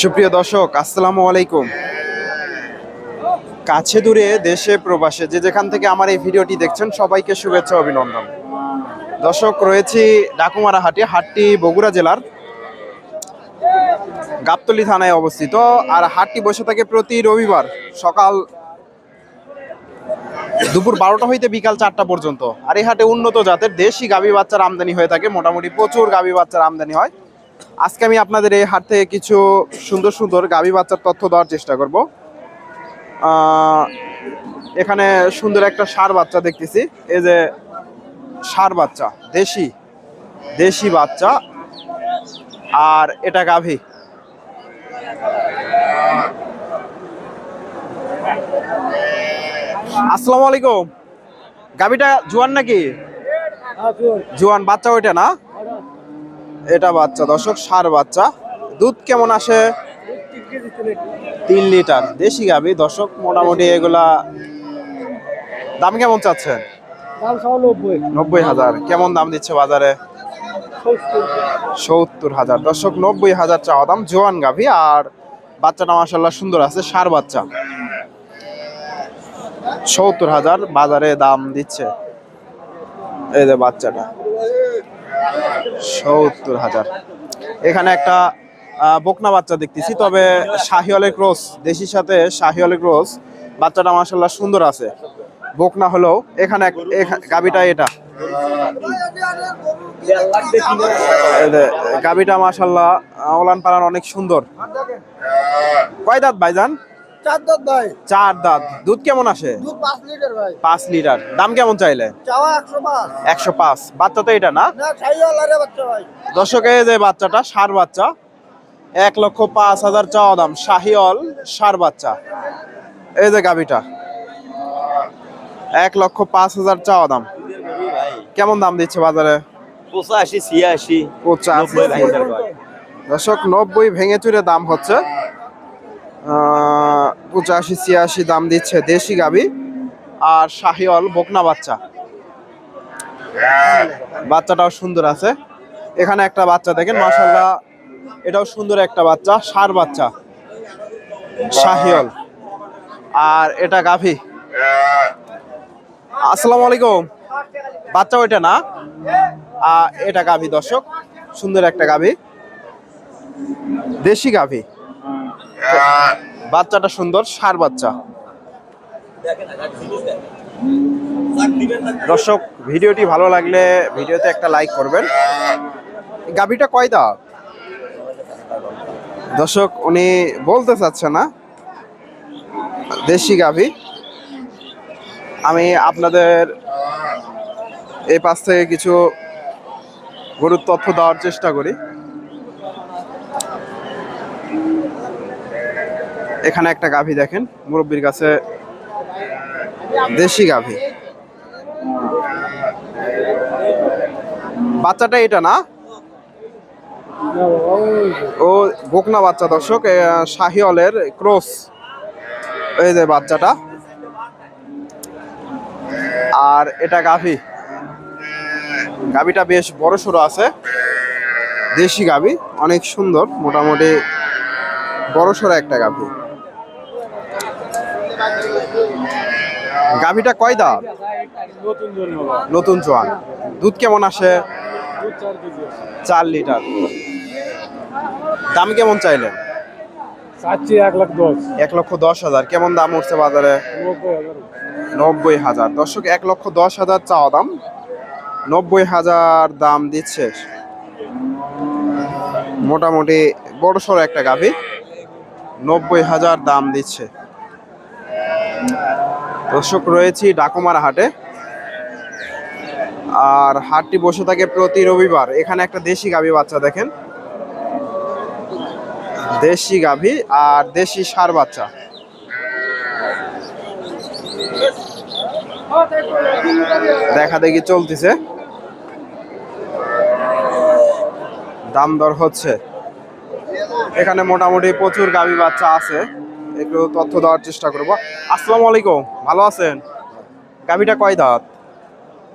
সুপ্রিয় দর্শক, আসসালামু আলাইকুম। কাছে দূরে দেশে প্রবাসে যে যেখান থেকে আমার এই ভিডিওটি দেখছেন, সবাইকে শুভেচ্ছা, অভিনন্দন। দর্শক, রয়েছি ডাকুমারা হাটে হাটটি বগুড়া জেলার গাবতলি থানায় অবস্থিত। আর হাটটি বসে থাকে প্রতি রবিবার সকাল দুপুর বারোটা হইতে বিকাল চারটা পর্যন্ত। আর এই হাটে উন্নত জাতের দেশি গাভী বাচ্চার আমদানি হয়ে থাকে। মোটামুটি প্রচুর গাভী বাচ্চার আমদানি হয়। আজকে আমি আপনাদের এই হাট থেকে কিছু সুন্দর সুন্দর গাভী বাচ্চার তথ্য দেওয়ার চেষ্টা করব। এখানে সুন্দর একটা ষাঁড় বাচ্চা দেখতেছি। এই যে ষাঁড় বাচ্চা, দেশি দেশি বাচ্চা। আর এটা গাভী। আসসালামু আলাইকুম। গাভীটা জোয়ান নাকি? জোয়ান, বাচ্চা ওইটা না? এটা বাচ্চা, দর্শক, সার বাচ্চা। দুধ কেমন আসে? তিন লিটার। দেশি গাভী, দর্শক, মোটামুটি এগুলা দাম কেমন নব্বই নব্বই হাজার। কেমন দাম দিচ্ছে বাজারে? সত্তর হাজার। দর্শক, নব্বই হাজার চাওয়া দাম জোয়ান গাভী, আর বাচ্চাটা মাসাল্লাহ সুন্দর আছে, সার বাচ্চা। সত্তর হাজার বাজারে দাম দিচ্ছে। এই যে বাচ্চাটা। সত্তর হাজার। এখানে একটা বকনা বাচ্চা দেখতেছি, তবে শাহিওয়ালের ক্রস দেশির সাথে শাহিওয়ালের ক্রস। বাচ্চাটা মাসাল্লাহ সুন্দর আছে। বকনা হলেও এখানে গাভীটা এটা। গাভীটা মাসাল্লাহ ওলান পালান অনেক সুন্দর। কয় দাঁত ভাইজান? চার দাঁত ভাই। চার দাঁত। দুধ কেমন আসে? দুধ পাঁচ লিটার ভাই। পাঁচ লিটার। দাম কেমন চাইলে? চাওয়া একশো পাঁচ। একশো পাঁচ। বাচ্চা তো এটা না? না খাইও বাচ্চা ভাই। দর্শকে যে বাচ্চাটা সার বাচ্চা এক লক্ষ পাঁচ হাজার চাওয়া দাম। শাহিওল সার বাচ্চা। এই যে গাভিটা এক লক্ষ পাঁচ হাজার চাওয়া দাম। কেমন দাম দিচ্ছে বাজারে? পঁচাশি ছিয়াশি পঁচাশি। দর্শক নব্বই ভেঙে চুরে দাম হচ্ছে। আহ, পঁচাশি, ছিয়াশি দাম দিচ্ছে দেশি গাভি আর শাহিওল বকনা বাচ্চা। বাচ্চাটাও সুন্দর আছে। এখানে একটা বাচ্চা দেখেন মাসাল্লাহ এটাও সুন্দর একটা বাচ্চা সার বাচ্চা শাহিওল আর এটা গাভি। আসসালামু আলাইকুম। বাচ্চা ওইটা না? এটা গাভি দর্শক, সুন্দর একটা গাভি। দেশি গাভি। বাচ্চাটা সুন্দর, সার বাচ্চা। দর্শক, ভিডিওটি ভালো লাগলে ভিডিওতে একটা লাইক করবেন। গাভিটা কয় দাঁত দর্শক, উনি বলতে চাচ্ছে না। দেশি গাভি। আমি আপনাদের এই পাশ থেকে কিছু গরুর তথ্য দেওয়ার চেষ্টা করি। এখানে একটা গাভী দেখেন মুরব্বীর কাছে দেশি গাভী। বাচ্চাটা এটা না? ও বকনা বাচ্চা দর্শক এ, শাহিওয়ালের ক্রস। এই যে বাচ্চাটা। আর এটা গাভী। গাভীটা বেশ বড় সড়ো আছে। দেশি গাভী অনেক সুন্দর মোটামুটি বড় সড়ো একটা গাভী। গাভীটা কয় দাঁত? নতুন জোয়ান। দুধ কেমন আসে? চার লিটার। দাম কেমন চাইলেন চাচ্ছি এক লাখ দশ। এক লক্ষ দশ হাজার। কেমন দাম উঠছে বাজারে? নব্বই হাজার। দর্শক এক লক্ষ দশ হাজার চাওয়া দাম। নব্বই হাজার দাম দিচ্ছে। মোটামুটি বড় সড়ো একটা গাভী। নব্বই হাজার দাম দিচ্ছে। দর্শক রয়েছি ডাকুমারা হাটে। আর হাটটি বসে থাকে প্রতি রবিবার। এখানে একটা দেশি গাভী বাচ্চা দেখেন। দেশি গাভী আর দেশি সার বাচ্চা। দেখা দেখি চলতেছে। দাম দর হচ্ছে। এখানে মোটামুটি প্রচুর গাভী বাচ্চা আছে। একটু তথ্য দেওয়ার চেষ্টা করব। আসসালামু আলাইকুম ভালো আছেন? গাভীটা কয় দাঁত?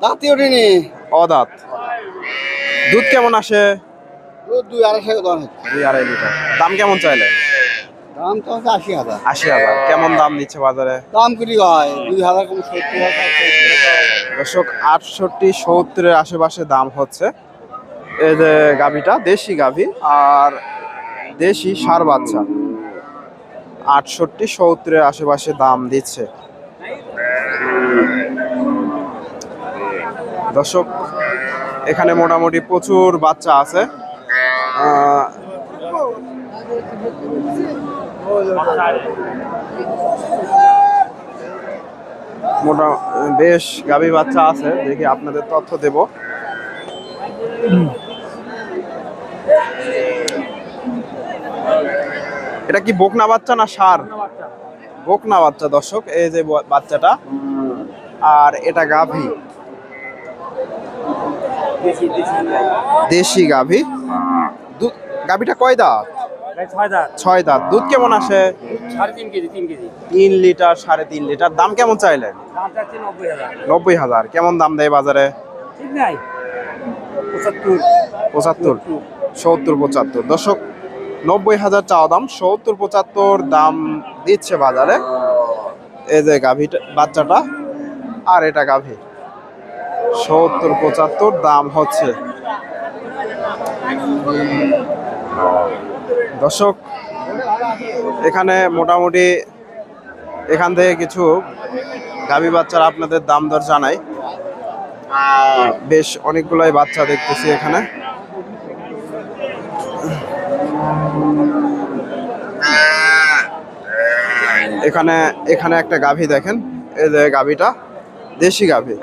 দাঁতি ওঠেনি। অদাঁত দুধ কেমন আসে? দুই আড়াইশো দুই আড়াই লিটার। দাম কেমন চাইলে দাম তো হচ্ছে আশি হাজার। আশি হাজার। কেমন দাম দিচ্ছে বাজারে? দাম হয় দুই হাজার কম সত্তর হাজার। দর্শক আটষট্টি সত্তরের আশেপাশে দাম হচ্ছে। এই যে গাভিটা দেশি গাভি আর দেশি সার বাচ্চা। আটষট্টি, সত্তরের আশেপাশে দাম দিচ্ছে। দর্শক, এখানে মোটামুটি প্রচুর বাচ্চা আছে। মোটা, বেশ গাভী বাচ্চা আছে। দেখি আপনাদের তথ্য দেব। এটা কি বকনা বাচ্চা না সার? বকনা বাচ্চা দর্শক এই যে বাচ্চাটা। আর এটা গাভী। দেশি গাভী। দুধ গাভীটা কয় দাঁত? ছয় দাঁত। দুধ কেমন আসে? তিন লিটার সাড়ে তিন লিটার। দাম কেমন চাইলেন? নব্বই হাজার। কেমন দাম দেয় বাজারে? পঁচাত্তর। পঁচাত্তর। সত্তর পঁচাত্তর। দর্শক নব্বই হাজার চাওয়া দাম, সত্তর, পঁচাত্তর দাম দিচ্ছে বাজারে। এই যে গাভীটা বাচ্চাটা, আর এটা গাভী সত্তর, পঁচাত্তর দাম হচ্ছে। দর্শক, এখানে মোটামুটি এখান থেকে কিছু গাভী বাচ্চার আপনাদের দাম দর জানাই। বেশ অনেকগুলোই বাচ্চা দেখতেছি এখানে। এখানে এখানে একটা গাভী দেখেন। এই যে গাভীটা, দেশি গাভী।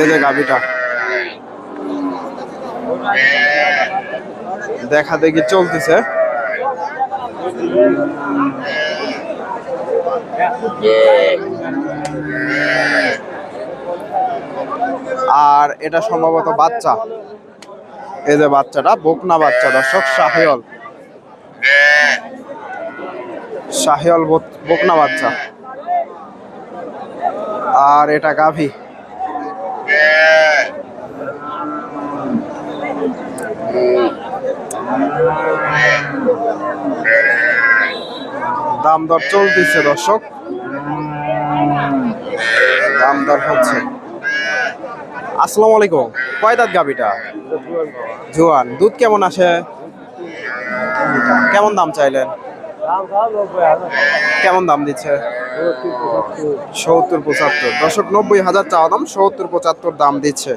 এই যে গাভীটা। দেখা দেখি চলতেছে। আর এটা সম্ভবত বাচ্চা। এই যে বাচ্চাটা, বকনা বাচ্চা, দর্শক শাহিয়ল শাহিয়ল বকনা বাচ্চা। আর এটা গাভী। দাম দর চলতেছে, দর্শক। দাম দর হচ্ছে। আসসালামু আলাইকুম। কয় দাঁত গাবিটা জোয়ান। দুধ কেমন আসে? কেমন দাম চাইলেন? কেমন দাম দিচ্ছে? সত্তর পঁচাত্তর। দশক নব্বই হাজার চাওয়া দাম, সত্তর পঁচাত্তর দাম দিচ্ছে।